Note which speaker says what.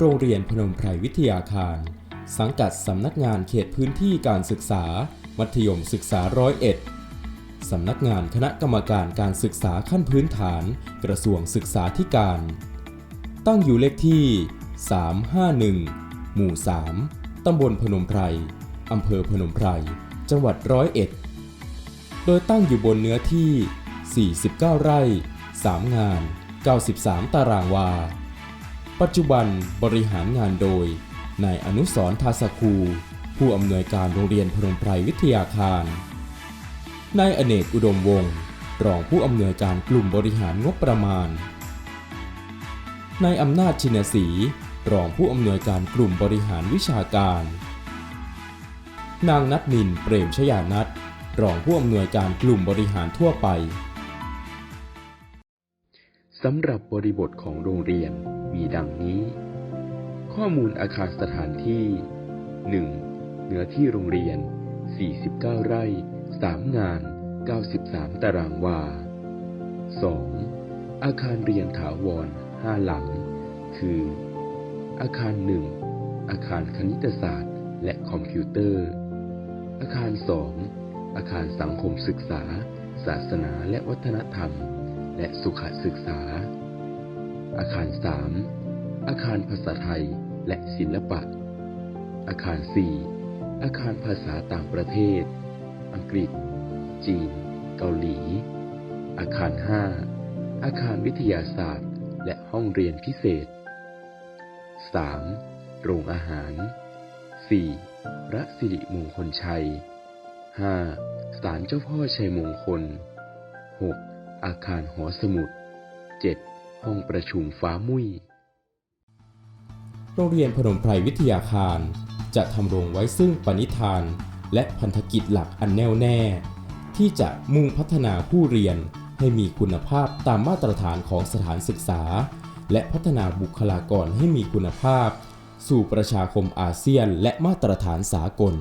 Speaker 1: โรงเรียนพนมไพรวิทยาคาร สังกัดสำนักงานเขตพื้นที่การศึกษา มัธยมศึกษาร้อยเอ็ดสำนักงานคณะกรรมการการศึกษาขั้นพื้นฐาน กระทรวงศึกษาธิการ ตั้งอยู่เลขที่ 351 หมู่ 3 ตำบลพนมไพร อำเภอพนมไพร จังหวัดร้อยเอ็ด โดยตั้งอยู่บนเนื้อที่ 49 ไร่ 3 งาน 93 ตารางวา ปัจจุบันบริหารงานโดยนายอนุสรทาสคู ผู้อำนวยการโรงเรียนพนมไพรวิทยาคารนายอเนกอุดมวงศ์รองผู้อำนวยการกลุ่มบริหารงบประมาณนายอำนาจชินศรีรองผู้อำนวยการกลุ่มบริหารวิชาการ นางนัทนินเปรมชยานัทรองผู้อำนวยการกลุ่มบริหารทั่วไป
Speaker 2: สำหรับบริบทของโรงเรียน มีดังนี้ ข้อมูลอาคารสถานที่ 1. เนื้อที่โรงเรียน 49 ไร่ 3 งาน 93 ตารางวา 2. อาคารเรียนถาวร 5 หลัง คือ อาคาร 1 อาคารคณิตศาสตร์ และคอมพิวเตอร์ อาคาร 2 อาคารสังคมศึกษา ศาสนาและวัฒนธรรม และสุขศึกษา อาคาร 3 อาคารภาษาไทยและศิลปะ อาคาร 4 อาคารภาษาต่างประเทศ อังกฤษ จีน เกาหลี อาคาร 5 อาคารวิทยาศาสตร์ และห้องเรียนพิเศษ 3. โรงอาหาร 4. พระสิริมงคลชัย 5. ศาลเจ้าพ่อชัยมงคล 6. อาคารหอสมุด 7. ห้องประชุมฟ้ามุ้ย
Speaker 1: โรงเรียนพนมไพรวิทยาคาร จะทำรงไว้ซึ่งปณิธาน และพันธกิจหลักอันแน่วแน่ ที่จะมุ่งพัฒนาผู้เรียนให้มีคุณภาพตามมาตรฐานของสถานศึกษา และพัฒนาบุคลากรให้มีคุณภาพ สู่ประชาคมอาเซียนและมาตรฐานสากล